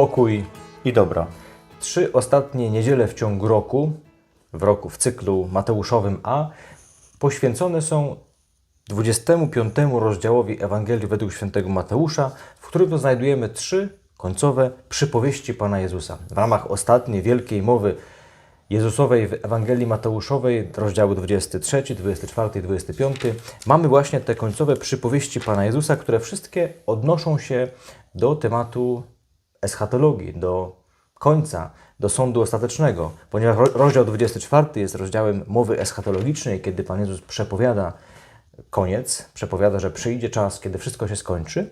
pokój. i dobro. Trzy ostatnie niedziele w ciągu roku, w roku w cyklu Mateuszowym A, poświęcone są 25 rozdziałowi Ewangelii według świętego Mateusza, w którym znajdujemy trzy końcowe przypowieści Pana Jezusa. W ramach ostatniej wielkiej mowy Jezusowej w Ewangelii Mateuszowej, rozdziały 23, 24 i 25, mamy właśnie te końcowe przypowieści Pana Jezusa, które wszystkie odnoszą się do tematu eschatologii, do końca, do sądu ostatecznego, ponieważ ro- rozdział 24 jest rozdziałem mowy eschatologicznej, kiedy Pan Jezus przepowiada koniec, przepowiada, że przyjdzie czas, kiedy wszystko się skończy.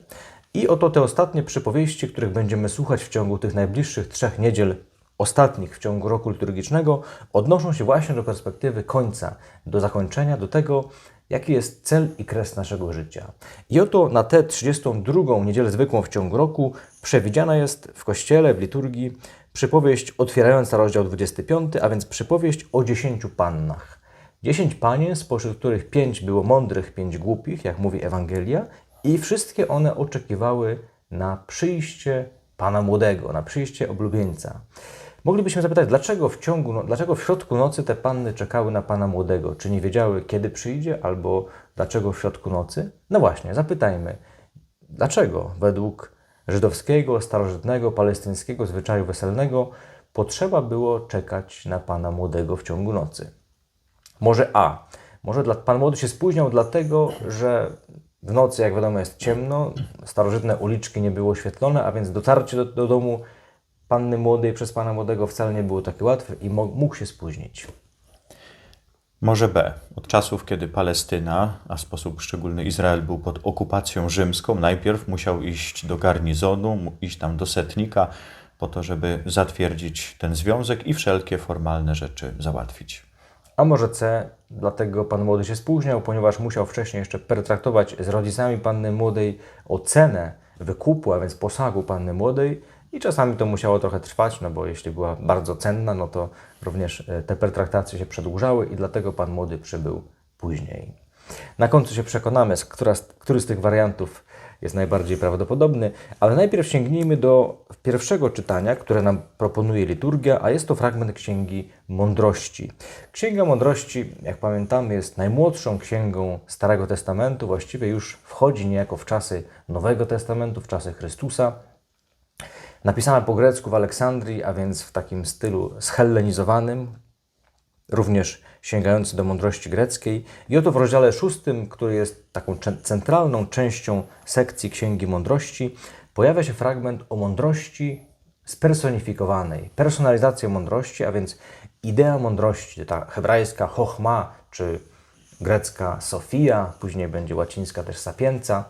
I oto te ostatnie przypowieści, których będziemy słuchać w ciągu tych najbliższych trzech niedziel, ostatnich w ciągu roku liturgicznego, odnoszą się właśnie do perspektywy końca, do zakończenia, do tego, jaki jest cel i kres naszego życia. I oto na tę 32. niedzielę zwykłą w ciągu roku przewidziana jest w kościele, w liturgii, przypowieść otwierająca rozdział 25, a więc przypowieść o dziesięciu pannach. Dziesięć panien, spośród których pięć było mądrych, pięć głupich, jak mówi Ewangelia, i wszystkie one oczekiwały na przyjście Pana Młodego, na przyjście oblubieńca. Moglibyśmy zapytać, dlaczego w ciągu, no, dlaczego w środku nocy te panny czekały na Pana Młodego? Czy nie wiedziały, kiedy przyjdzie, albo dlaczego w środku nocy? No właśnie, zapytajmy, dlaczego według żydowskiego, starożytnego, palestyńskiego zwyczaju weselnego potrzeba było czekać na Pana Młodego w ciągu nocy? Może A. Może dla, Pan Młody się spóźniał dlatego, że w nocy, jak wiadomo, jest ciemno, starożytne uliczki nie były oświetlone, a więc dotarcie do, do domu Panny Młodej przez Pana Młodego wcale nie było takie łatwe i mógł się spóźnić. Może B. Od czasów, kiedy Palestyna, a w sposób szczególny Izrael był pod okupacją rzymską, najpierw musiał iść do garnizonu, iść tam do setnika, po to, żeby zatwierdzić ten związek i wszelkie formalne rzeczy załatwić. A może C, dlatego pan młody się spóźniał, ponieważ musiał wcześniej jeszcze pertraktować z rodzicami panny młodej o cenę wykupu, a więc posagu panny młodej i czasami to musiało trochę trwać, no bo jeśli była bardzo cenna, no to również e, te pertraktacje się przedłużały i dlatego pan młody przybył później. Na końcu się przekonamy, która, który z tych wariantów jest najbardziej prawdopodobny, ale najpierw sięgnijmy do pierwszego czytania, które nam proponuje liturgia, a jest to fragment Księgi Mądrości. Księga Mądrości, jak pamiętamy, jest najmłodszą księgą Starego Testamentu, właściwie już wchodzi niejako w czasy Nowego Testamentu, w czasy Chrystusa. Napisana po grecku w Aleksandrii, a więc w takim stylu schellenizowanym, również sięgający do mądrości greckiej. I oto w rozdziale szóstym, który jest taką centralną częścią sekcji Księgi Mądrości, pojawia się fragment o mądrości spersonifikowanej. Personalizacja mądrości, a więc idea mądrości, ta hebrajska chochma, czy grecka sofia, później będzie łacińska też sapienza,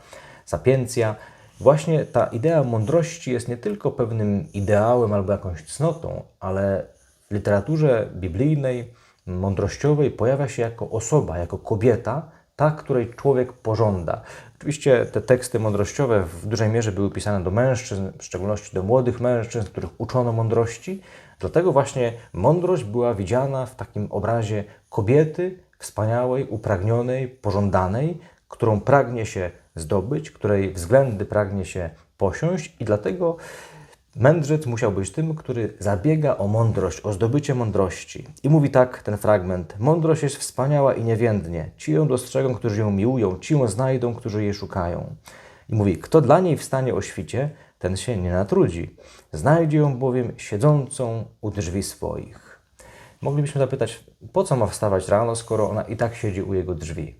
sapiencja. Właśnie ta idea mądrości jest nie tylko pewnym ideałem albo jakąś cnotą, ale w literaturze biblijnej, mądrościowej pojawia się jako osoba, jako kobieta, ta, której człowiek pożąda. Oczywiście te teksty mądrościowe w dużej mierze były pisane do mężczyzn, w szczególności do młodych mężczyzn, których uczono mądrości. Dlatego właśnie mądrość była widziana w takim obrazie kobiety wspaniałej, upragnionej, pożądanej, którą pragnie się zdobyć, której względy pragnie się posiąść i dlatego Mędrzec musiał być tym, który zabiega o mądrość, o zdobycie mądrości. I mówi tak ten fragment: Mądrość jest wspaniała i niewiędnie. Ci ją dostrzegą, którzy ją miłują, ci ją znajdą, którzy jej szukają. I mówi: Kto dla niej wstanie o świcie, ten się nie natrudzi. Znajdzie ją bowiem siedzącą u drzwi swoich. Moglibyśmy zapytać, po co ma wstawać rano, skoro ona i tak siedzi u jego drzwi?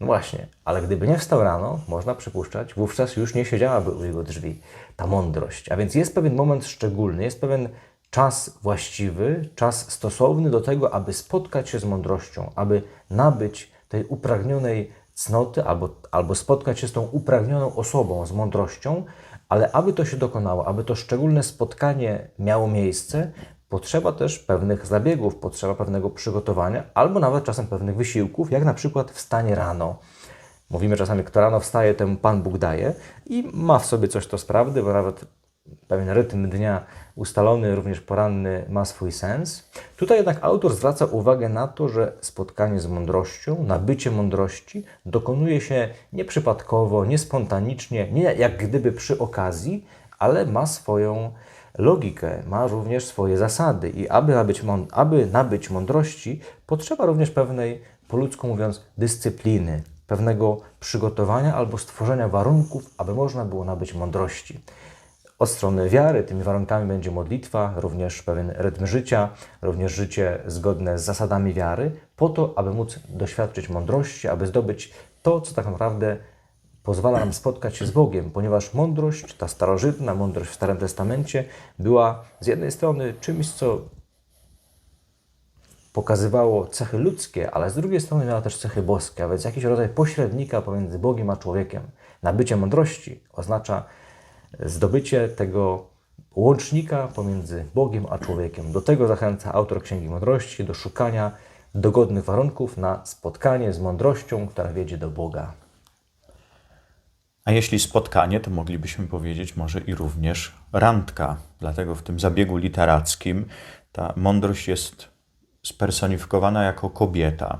No właśnie, ale gdyby nie wstał rano, można przypuszczać, wówczas już nie siedziałaby u jego drzwi ta mądrość. A więc jest pewien moment szczególny, jest pewien czas właściwy, czas stosowny do tego, aby spotkać się z mądrością, aby nabyć tej upragnionej cnoty, albo, albo spotkać się z tą upragnioną osobą, z mądrością, ale aby to się dokonało, aby to szczególne spotkanie miało miejsce, potrzeba też pewnych zabiegów, potrzeba pewnego przygotowania, albo nawet czasem pewnych wysiłków, jak na przykład wstanie rano. Mówimy czasami, kto rano wstaje, temu Pan Bóg daje i ma w sobie coś to z prawdy, bo nawet pewien rytm dnia ustalony, również poranny, ma swój sens. Tutaj jednak autor zwraca uwagę na to, że spotkanie z mądrością, nabycie mądrości dokonuje się nieprzypadkowo, niespontanicznie, nie jak gdyby przy okazji, ale ma swoją logikę, ma również swoje zasady i aby nabyć, aby nabyć mądrości, potrzeba również pewnej, po ludzku mówiąc, dyscypliny, pewnego przygotowania albo stworzenia warunków, aby można było nabyć mądrości. Od strony wiary tymi warunkami będzie modlitwa, również pewien rytm życia, również życie zgodne z zasadami wiary, po to, aby móc doświadczyć mądrości, aby zdobyć to, co tak naprawdę pozwala nam spotkać się z Bogiem, ponieważ mądrość, ta starożytna mądrość w Starym Testamencie, była z jednej strony czymś, co pokazywało cechy ludzkie, ale z drugiej strony miała też cechy boskie, a więc jakiś rodzaj pośrednika pomiędzy Bogiem a człowiekiem. Nabycie mądrości oznacza zdobycie tego łącznika pomiędzy Bogiem a człowiekiem. Do tego zachęca autor Księgi Mądrości, do szukania dogodnych warunków na spotkanie z mądrością, która wiedzie do Boga. A jeśli spotkanie, to moglibyśmy powiedzieć może i również randka. Dlatego w tym zabiegu literackim ta mądrość jest spersonifikowana jako kobieta.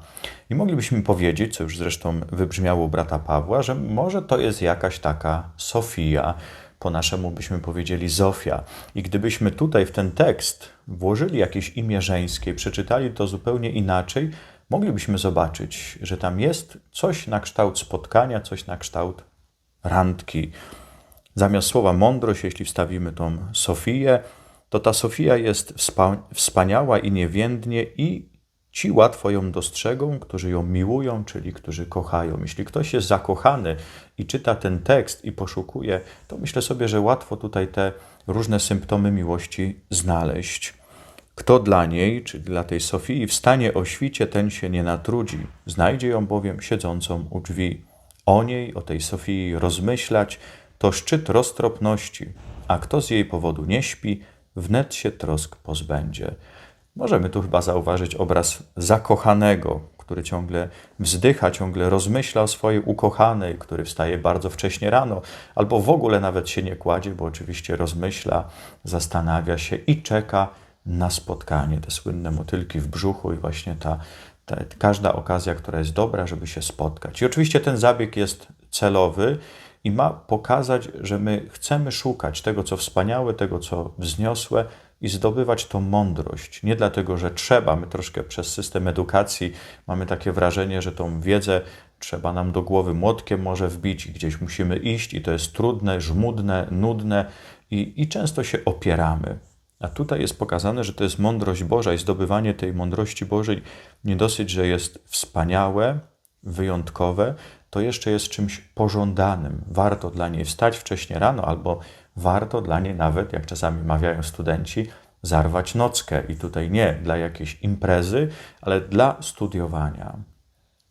I moglibyśmy powiedzieć, co już zresztą wybrzmiało u brata Pawła, że może to jest jakaś taka Sofia, po naszemu byśmy powiedzieli Zofia. I gdybyśmy tutaj w ten tekst włożyli jakieś imię żeńskie, przeczytali to zupełnie inaczej, moglibyśmy zobaczyć, że tam jest coś na kształt spotkania, coś na kształt randki. Zamiast słowa mądrość, jeśli wstawimy tą Sofię, to ta Sofia jest wspa- wspaniała i niewiędnie i ci łatwo ją dostrzegą, którzy ją miłują, czyli którzy kochają. Jeśli ktoś jest zakochany i czyta ten tekst i poszukuje, to myślę sobie, że łatwo tutaj te różne symptomy miłości znaleźć. Kto dla niej, czyli dla tej Sofii, wstanie o świcie, ten się nie natrudzi. Znajdzie ją bowiem siedzącą u drzwi. O niej, o tej Sofii rozmyślać, to szczyt roztropności, a kto z jej powodu nie śpi, wnet się trosk pozbędzie. Możemy tu chyba zauważyć obraz zakochanego, który ciągle wzdycha, ciągle rozmyśla o swojej ukochanej, który wstaje bardzo wcześnie rano, albo w ogóle nawet się nie kładzie, bo oczywiście rozmyśla, zastanawia się i czeka na spotkanie. Te słynne motylki w brzuchu i właśnie ta, ta każda okazja, która jest dobra, żeby się spotkać. I oczywiście ten zabieg jest celowy i ma pokazać, że my chcemy szukać tego, co wspaniałe, tego, co wzniosłe i zdobywać tą mądrość. Nie dlatego, że trzeba, my troszkę przez system edukacji mamy takie wrażenie, że tą wiedzę trzeba nam do głowy młotkiem może wbić i gdzieś musimy iść i to jest trudne, żmudne, nudne i, i często się opieramy. A tutaj jest pokazane, że to jest mądrość Boża i zdobywanie tej mądrości Bożej nie dosyć, że jest wspaniałe, wyjątkowe, to jeszcze jest czymś pożądanym. Warto dla niej wstać wcześnie rano, albo warto dla niej nawet, jak czasami mawiają studenci, zarwać nockę. I tutaj nie dla jakiejś imprezy, ale dla studiowania.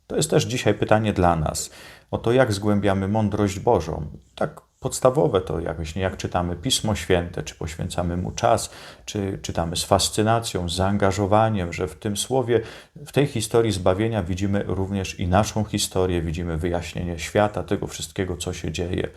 To jest też dzisiaj pytanie dla nas o to, jak zgłębiamy mądrość Bożą. Tak podstawowe to jakoś nie jak czytamy Pismo Święte, czy poświęcamy mu czas, czy czytamy z fascynacją, z zaangażowaniem, że w tym słowie, w tej historii zbawienia widzimy również i naszą historię, widzimy wyjaśnienie świata, tego wszystkiego, co się dzieje.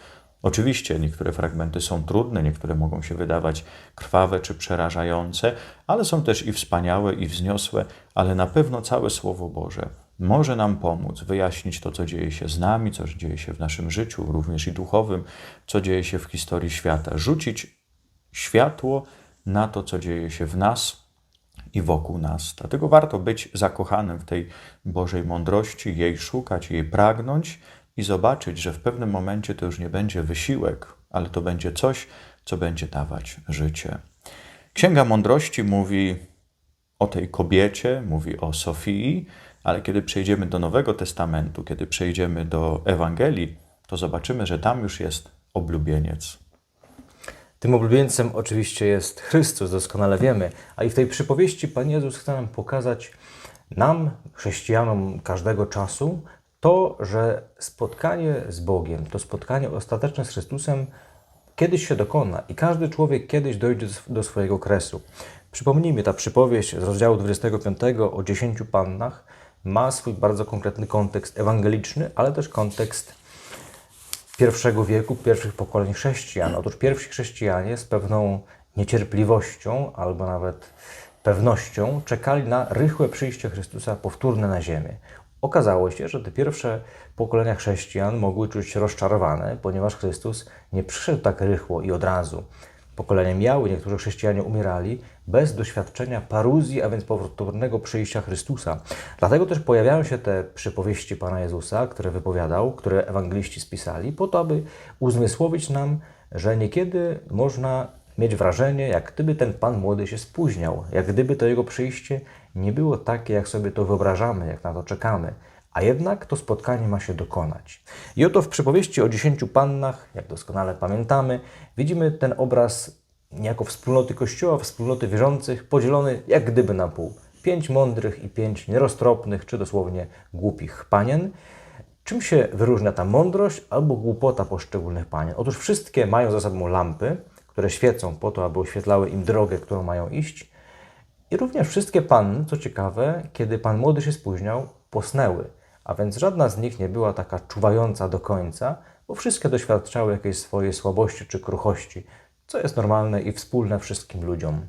Oczywiście niektóre fragmenty są trudne, niektóre mogą się wydawać krwawe czy przerażające, ale są też i wspaniałe, i wzniosłe, ale na pewno całe Słowo Boże może nam pomóc wyjaśnić to, co dzieje się z nami, co dzieje się w naszym życiu, również i duchowym, co dzieje się w historii świata. Rzucić światło na to, co dzieje się w nas i wokół nas. Dlatego warto być zakochanym w tej Bożej mądrości, jej szukać, jej pragnąć i zobaczyć, że w pewnym momencie to już nie będzie wysiłek, ale to będzie coś, co będzie dawać życie. Księga Mądrości mówi o tej kobiecie, mówi o Sofii, ale kiedy przejdziemy do Nowego Testamentu, kiedy przejdziemy do Ewangelii, to zobaczymy, że tam już jest oblubieniec. Tym oblubieńcem oczywiście jest Chrystus, doskonale wiemy, a i w tej przypowieści Pan Jezus chce nam pokazać, nam, chrześcijanom każdego czasu, to, że spotkanie z Bogiem, to spotkanie ostateczne z Chrystusem kiedyś się dokona i każdy człowiek kiedyś dojdzie do swojego kresu. Przypomnijmy, ta przypowieść z rozdziału 25 o dziesięciu pannach ma swój bardzo konkretny kontekst ewangeliczny, ale też kontekst pierwszego wieku, pierwszych pokoleń chrześcijan. Otóż pierwsi chrześcijanie z pewną niecierpliwością albo nawet pewnością czekali na rychłe przyjście Chrystusa powtórne na ziemię. Okazało się, że te pierwsze pokolenia chrześcijan mogły czuć się rozczarowane, ponieważ Chrystus nie przyszedł tak rychło i od razu. Pokolenia mijały, niektórzy chrześcijanie umierali bez doświadczenia paruzji, a więc powtórnego przyjścia Chrystusa. Dlatego też pojawiają się te przypowieści Pana Jezusa, które wypowiadał, które ewangeliści spisali, po to, aby uzmysłowić nam, że niekiedy można mieć wrażenie, jak gdyby ten Pan młody się spóźniał, jak gdyby to jego przyjście nie było takie, jak sobie to wyobrażamy, jak na to czekamy. A jednak to spotkanie ma się dokonać. I oto w przypowieści o dziesięciu pannach, jak doskonale pamiętamy, widzimy ten obraz niejako wspólnoty Kościoła, wspólnoty wierzących, podzielony jak gdyby na pół. Pięć mądrych i pięć nieroztropnych, czy dosłownie głupich panien. Czym się wyróżnia ta mądrość albo głupota poszczególnych panien? Otóż wszystkie mają za sobą lampy, które świecą po to, aby oświetlały im drogę, którą mają iść. I również wszystkie panny, co ciekawe, kiedy pan młody się spóźniał, posnęły. A więc żadna z nich nie była taka czuwająca do końca, bo wszystkie doświadczały jakiejś swojej słabości czy kruchości, co jest normalne i wspólne wszystkim ludziom.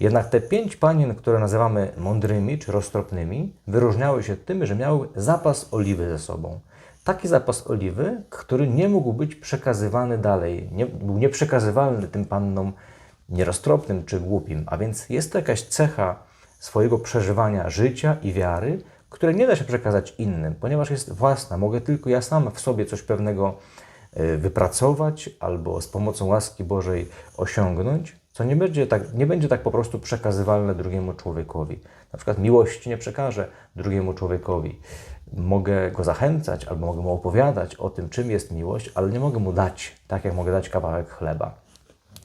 Jednak te pięć panien, które nazywamy mądrymi czy roztropnymi, wyróżniały się tym, że miały zapas oliwy ze sobą. Taki zapas oliwy, który nie mógł być przekazywany dalej, nie, był nieprzekazywalny tym pannom nieroztropnym czy głupim. A więc jest to jakaś cecha swojego przeżywania życia i wiary, które nie da się przekazać innym, ponieważ jest własna. Mogę tylko ja sam w sobie coś pewnego y, wypracować albo z pomocą łaski Bożej osiągnąć, co nie będzie tak, nie będzie tak po prostu przekazywalne drugiemu człowiekowi. Na przykład miłości nie przekażę drugiemu człowiekowi. Mogę go zachęcać albo mogę mu opowiadać o tym, czym jest miłość, ale nie mogę mu dać, tak jak mogę dać kawałek chleba.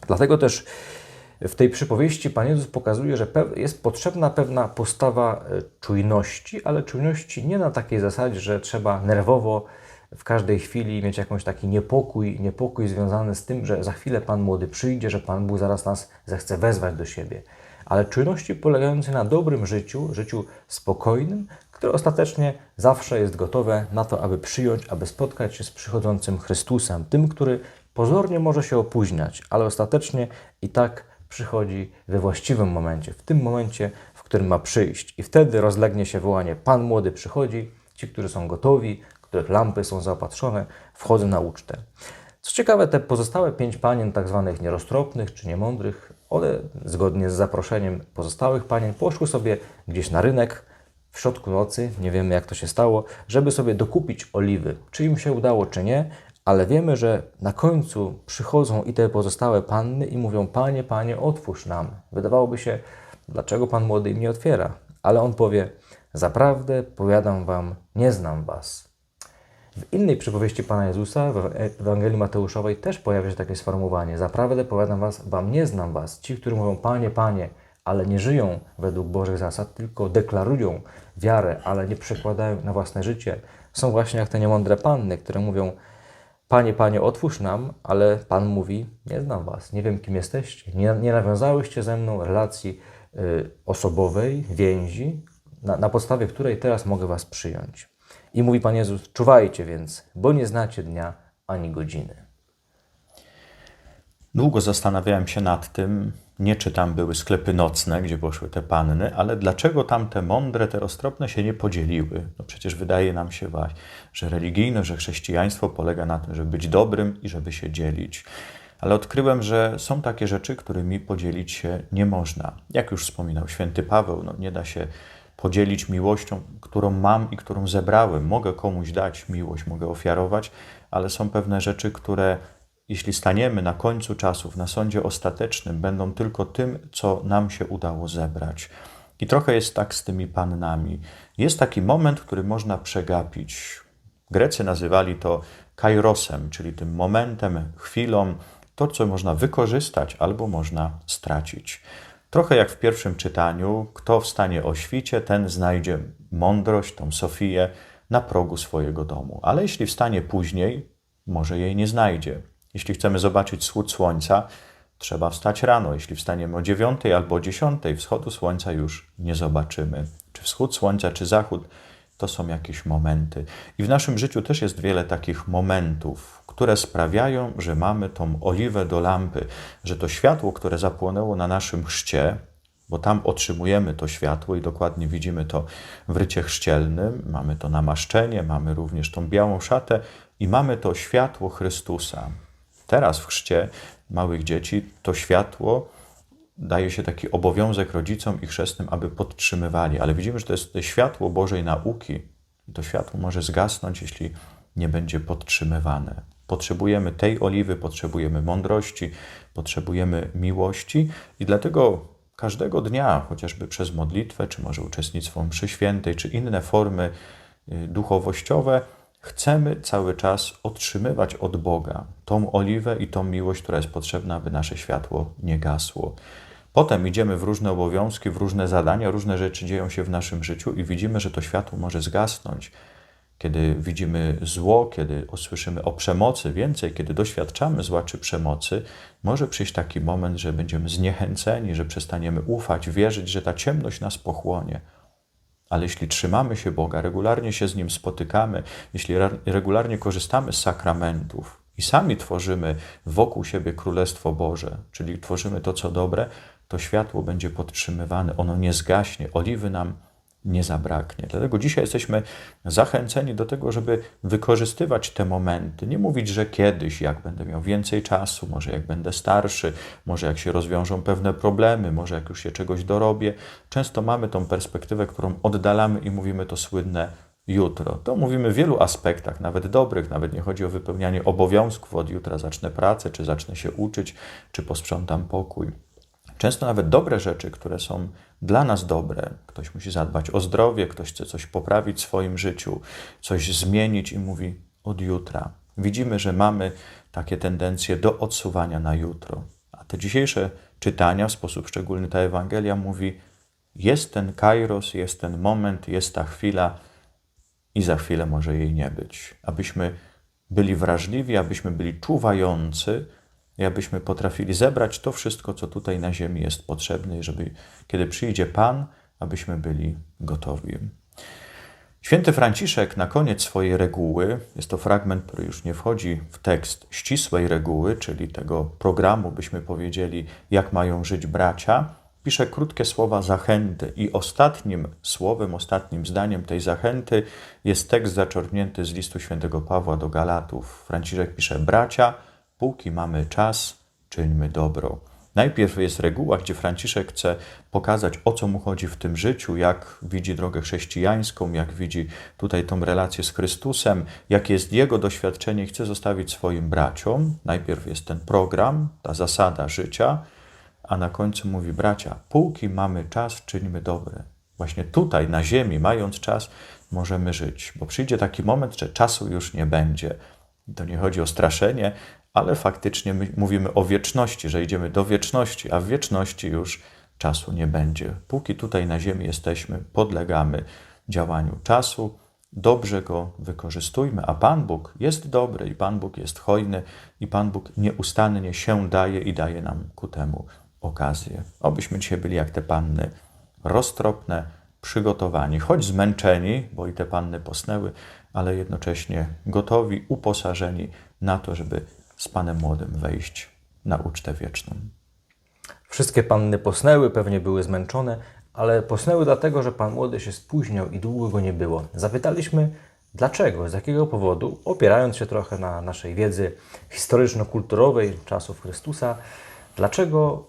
Dlatego też w tej przypowieści Pan Jezus pokazuje, że jest potrzebna pewna postawa e, czujności, ale czujności nie na takiej zasadzie, że trzeba nerwowo w każdej chwili mieć jakąś taki niepokój, niepokój związany z tym, że za chwilę Pan młody przyjdzie, że Pan Bóg zaraz nas zechce wezwać do siebie. Ale czujności polegającej na dobrym życiu, życiu spokojnym, które ostatecznie zawsze jest gotowe na to, aby przyjąć, aby spotkać się z przychodzącym Chrystusem, tym, który pozornie może się opóźniać, ale ostatecznie i tak przychodzi we właściwym momencie, w tym momencie, w którym ma przyjść. I wtedy rozlegnie się wołanie: Pan młody przychodzi, ci, którzy są gotowi, których lampy są zaopatrzone, wchodzą na ucztę. Co ciekawe, te pozostałe pięć panien, tak zwanych nieroztropnych czy niemądrych, one zgodnie z zaproszeniem pozostałych panien poszły sobie gdzieś na rynek w środku nocy, nie wiemy jak to się stało, żeby sobie dokupić oliwy. Czy im się udało, czy nie, ale wiemy, że na końcu przychodzą i te pozostałe panny i mówią: Panie, panie, otwórz nam. Wydawałoby się, dlaczego pan młody im nie otwiera? Ale on powie: Zaprawdę powiadam wam, nie znam was. W innej przypowieści Pana Jezusa, w Ewangelii Mateuszowej, też pojawia się takie sformułowanie: Zaprawdę powiadam was, wam nie znam was. Ci, którzy mówią: Panie, panie, ale nie żyją według Bożych zasad, tylko deklarują wiarę, ale nie przekładają na własne życie, są właśnie jak te niemądre panny, które mówią: Panie, Panie, otwórz nam, ale Pan mówi, nie znam Was, nie wiem kim jesteście, nie, nie nawiązałyście ze mną relacji y, osobowej, więzi, na, na podstawie której teraz mogę Was przyjąć. I mówi Pan Jezus, czuwajcie więc, bo nie znacie dnia ani godziny. Długo zastanawiałem się nad tym, nie czy tam były sklepy nocne, gdzie poszły te panny, ale dlaczego tam te mądre, te roztropne się nie podzieliły? No przecież wydaje nam się, że religijne, że chrześcijaństwo polega na tym, żeby być dobrym i żeby się dzielić. Ale odkryłem, że są takie rzeczy, którymi podzielić się nie można. Jak już wspominał święty Paweł, no nie da się podzielić miłością, którą mam i którą zebrałem. Mogę komuś dać miłość, mogę ofiarować, ale są pewne rzeczy, które jeśli staniemy na końcu czasów, na sądzie ostatecznym, będą tylko tym, co nam się udało zebrać. I trochę jest tak z tymi pannami. Jest taki moment, który można przegapić. Grecy nazywali to kairosem, czyli tym momentem, chwilą, to co można wykorzystać albo można stracić. Trochę jak w pierwszym czytaniu, kto wstanie o świcie, ten znajdzie mądrość, tą Sofię na progu swojego domu. Ale jeśli wstanie później, może jej nie znajdzie. Jeśli chcemy zobaczyć wschód słońca, trzeba wstać rano. Jeśli wstaniemy o 9 albo o 10, wschodu słońca już nie zobaczymy. Czy wschód słońca, czy zachód, to są jakieś momenty. I w naszym życiu też jest wiele takich momentów, które sprawiają, że mamy tą oliwę do lampy, że to światło, które zapłonęło na naszym chrzcie, bo tam otrzymujemy to światło i dokładnie widzimy to w rycie chrzcielnym, mamy to namaszczenie, mamy również tą białą szatę i mamy to światło Chrystusa. Teraz w chrzcie małych dzieci, to światło daje się taki obowiązek rodzicom i chrzestnym, aby podtrzymywali. Ale widzimy, że to jest światło Bożej nauki. To światło może zgasnąć, jeśli nie będzie podtrzymywane. Potrzebujemy tej oliwy, potrzebujemy mądrości, potrzebujemy miłości i dlatego każdego dnia, chociażby przez modlitwę, czy może uczestnictwo mszy świętej, czy inne formy y, duchowościowe, chcemy cały czas otrzymywać od Boga tą oliwę i tą miłość, która jest potrzebna, aby nasze światło nie gasło. Potem idziemy w różne obowiązki, w różne zadania, różne rzeczy dzieją się w naszym życiu i widzimy, że to światło może zgasnąć. Kiedy widzimy zło, kiedy usłyszymy o przemocy więcej, kiedy doświadczamy zła czy przemocy, może przyjść taki moment, że będziemy zniechęceni, że przestaniemy ufać, wierzyć, że ta ciemność nas pochłonie. Ale jeśli trzymamy się Boga, regularnie się z Nim spotykamy, jeśli regularnie korzystamy z sakramentów i sami tworzymy wokół siebie Królestwo Boże, czyli tworzymy to, co dobre, to światło będzie podtrzymywane, ono nie zgaśnie, oliwy nam nie zabraknie. Dlatego dzisiaj jesteśmy zachęceni do tego, żeby wykorzystywać te momenty. Nie mówić, że kiedyś, jak będę miał więcej czasu, może jak będę starszy, może jak się rozwiążą pewne problemy, może jak już się czegoś dorobię. Często mamy tą perspektywę, którą oddalamy i mówimy to słynne jutro. To mówimy w wielu aspektach, nawet dobrych, nawet nie chodzi o wypełnianie obowiązków, od jutra zacznę pracę, czy zacznę się uczyć, czy posprzątam pokój. Często nawet dobre rzeczy, które są dla nas dobre, ktoś musi zadbać o zdrowie, ktoś chce coś poprawić w swoim życiu, coś zmienić i mówi od jutra. Widzimy, że mamy takie tendencje do odsuwania na jutro. A te dzisiejsze czytania, w sposób szczególny ta Ewangelia mówi: jest ten kairos, jest ten moment, jest ta chwila i za chwilę może jej nie być. Abyśmy byli wrażliwi, abyśmy byli czuwający, i abyśmy potrafili zebrać to wszystko, co tutaj na ziemi jest potrzebne, żeby kiedy przyjdzie Pan, abyśmy byli gotowi. Święty Franciszek na koniec swojej reguły, jest to fragment, który już nie wchodzi w tekst ścisłej reguły, czyli tego programu, byśmy powiedzieli, jak mają żyć bracia, pisze krótkie słowa zachęty. I ostatnim słowem, ostatnim zdaniem tej zachęty jest tekst zaczerpnięty z listu świętego Pawła do Galatów. Franciszek pisze: Bracia, póki mamy czas, czyńmy dobro. Najpierw jest reguła, gdzie Franciszek chce pokazać, o co mu chodzi w tym życiu, jak widzi drogę chrześcijańską, jak widzi tutaj tą relację z Chrystusem, jakie jest jego doświadczenie i chce zostawić swoim braciom. Najpierw jest ten program, ta zasada życia, a na końcu mówi: Bracia, póki mamy czas, czyńmy dobre. Właśnie tutaj, na ziemi, mając czas, możemy żyć, bo przyjdzie taki moment, że czasu już nie będzie. To nie chodzi o straszenie, ale faktycznie my mówimy o wieczności, że idziemy do wieczności, a w wieczności już czasu nie będzie. Póki tutaj na Ziemi jesteśmy, podlegamy działaniu czasu, dobrze go wykorzystujmy, a Pan Bóg jest dobry i Pan Bóg jest hojny i Pan Bóg nieustannie się daje i daje nam ku temu okazję. Obyśmy dzisiaj byli jak te panny, roztropne, przygotowani, choć zmęczeni, bo i te panny posnęły, ale jednocześnie gotowi, uposażeni na to, żeby z Panem Młodym wejść na ucztę wieczną. Wszystkie panny posnęły, pewnie były zmęczone, ale posnęły dlatego, że pan młody się spóźniał i długo go nie było. Zapytaliśmy, dlaczego, z jakiego powodu, opierając się trochę na naszej wiedzy historyczno-kulturowej czasów Chrystusa, dlaczego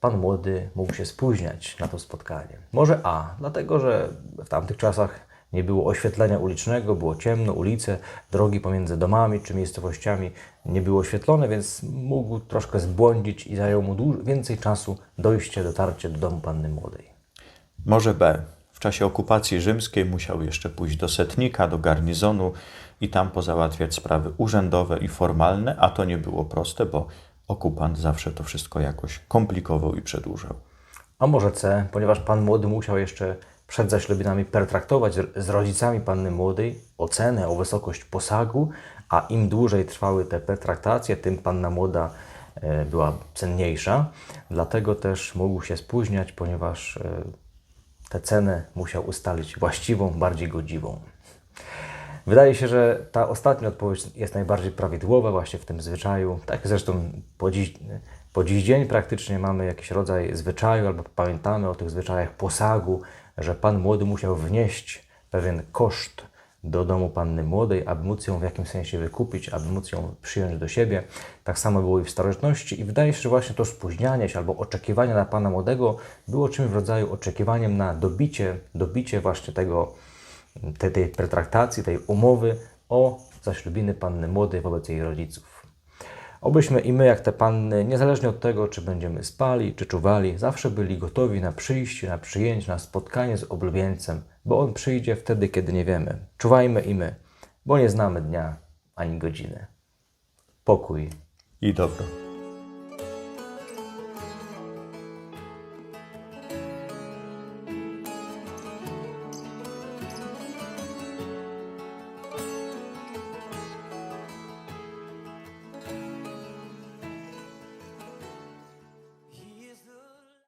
pan młody mógł się spóźniać na to spotkanie. Może A, dlatego, że w tamtych czasach nie było oświetlenia ulicznego, było ciemno, ulice, drogi pomiędzy domami czy miejscowościami nie były oświetlone, więc mógł troszkę zbłądzić i zajął mu więcej czasu dojście, dotarcie do domu panny młodej. Może B. W czasie okupacji rzymskiej musiał jeszcze pójść do setnika, do garnizonu i tam pozałatwiać sprawy urzędowe i formalne, a to nie było proste, bo okupant zawsze to wszystko jakoś komplikował i przedłużał. A może C, ponieważ pan młody musiał jeszcze przed zaślubinami pertraktować z- rodzicami panny młodej ocenę o wysokość posagu, a im dłużej trwały te pertraktacje, tym panna młoda e, była cenniejsza. Dlatego też mógł się spóźniać, ponieważ e, tę cenę musiał ustalić właściwą, bardziej godziwą. Wydaje się, że ta ostatnia odpowiedź jest najbardziej prawidłowa właśnie w tym zwyczaju. Tak zresztą po dziś, po dziś dzień praktycznie mamy jakiś rodzaj zwyczaju, albo pamiętamy o tych zwyczajach posagu, że pan młody musiał wnieść pewien koszt do domu panny młodej, aby móc ją w jakimś sensie wykupić, aby móc ją przyjąć do siebie. Tak samo było i w starożytności i wydaje się, że właśnie to spóźnianie się albo oczekiwanie na pana młodego było czymś w rodzaju oczekiwaniem na dobicie, dobicie właśnie tego, tej, tej pretraktacji, tej umowy o zaślubiny panny młodej wobec jej rodziców. Obyśmy i my, jak te panny, niezależnie od tego, czy będziemy spali, czy czuwali, zawsze byli gotowi na przyjście, na przyjęcie, na spotkanie z oblubieńcem, bo on przyjdzie wtedy, kiedy nie wiemy. Czuwajmy i my, bo nie znamy dnia ani godziny. Pokój I dobro.